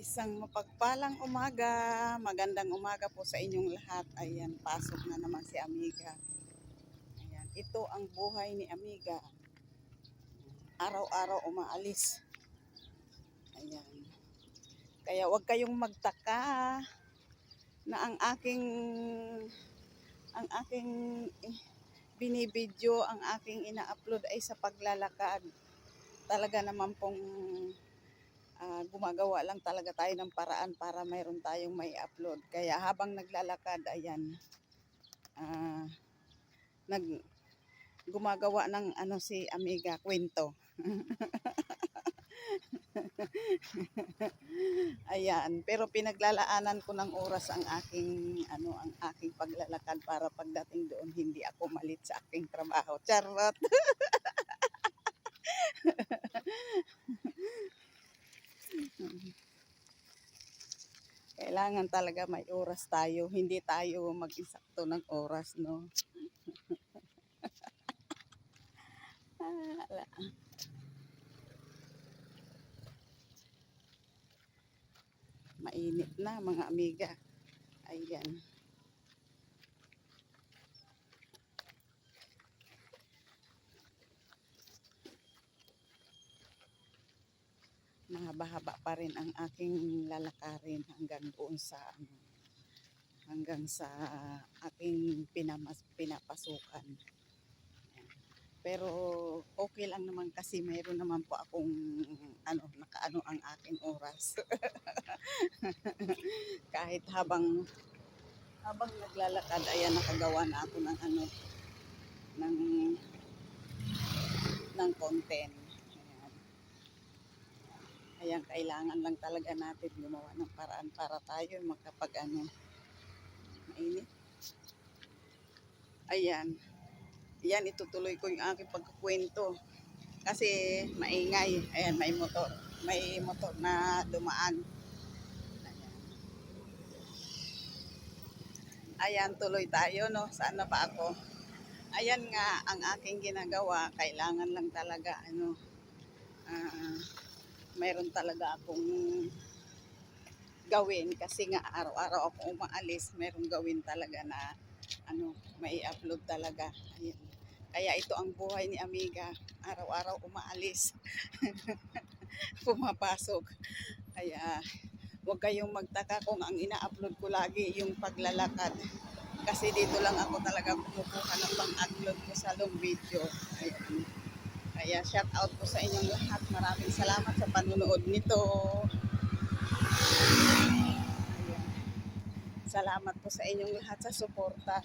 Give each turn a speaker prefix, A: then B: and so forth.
A: Isang mapagpalang umaga, magandang umaga po sa inyong lahat. Ayan, pasok na naman si Amiga. Ayan, ito ang buhay ni Amiga. Araw-araw umaalis. Ayan. Kaya wag kayong magtaka na ang aking ang aking eh, binibidyo, ang aking ina-upload ay sa paglalakad. Talaga naman pong ah, gumagawa lang talaga tayo ng paraan para mayroon tayong may upload. Kaya habang naglalakad, ayan, ah, nag, gumagawa ng ano si Amiga, kwento. ayan, pero pinaglalaanan ko ng oras ang aking ano ang aking paglalakad para pagdating doon hindi ako malit sa aking trabaho. Charot. Kailangan talaga may oras tayo. Hindi tayo mag-isakto ng oras, no? Ala. Mainit na mga amiga. Ayan. Mahaba-haba pa rin ang aking lalakarin hanggang doon sa ano, hanggang sa aking pinamas, pinapasukan. Pero okay lang naman kasi mayroon naman po akong ano nakaano ang aking oras. Kahit habang habang naglalakad ayan nakagawa na ako ng ano ng ng content. Ayan. Kailangan lang talaga natin gumawa ng paraan para tayo makapag ano, mainit. Ayan. Ayan, itutuloy ko yung aking pagkukwento. Kasi maingay. Ayan, may motor. May motor na dumaan. Ayan. Ayan, tuloy tayo, no? Saan na pa ako? Ayan nga, ang aking ginagawa, kailangan lang talaga, ano, mayroon talaga akong gawin kasi nga araw-araw ako umaalis, mayroong gawin talaga na ano, may upload talaga. Ayan. Kaya ito ang buhay ni Amiga. Araw-araw umaalis. Pumapasok. Kaya huwag kayong magtaka kung ang ina-upload ko lagi yung paglalakad. Kasi dito lang ako talaga kumukuha ng pang-upload ko sa long video. Ayan. Kaya shout out po sa inyong lahat. Maraming salamat sa panunood nito. Ayan. Salamat po sa inyong lahat sa suporta.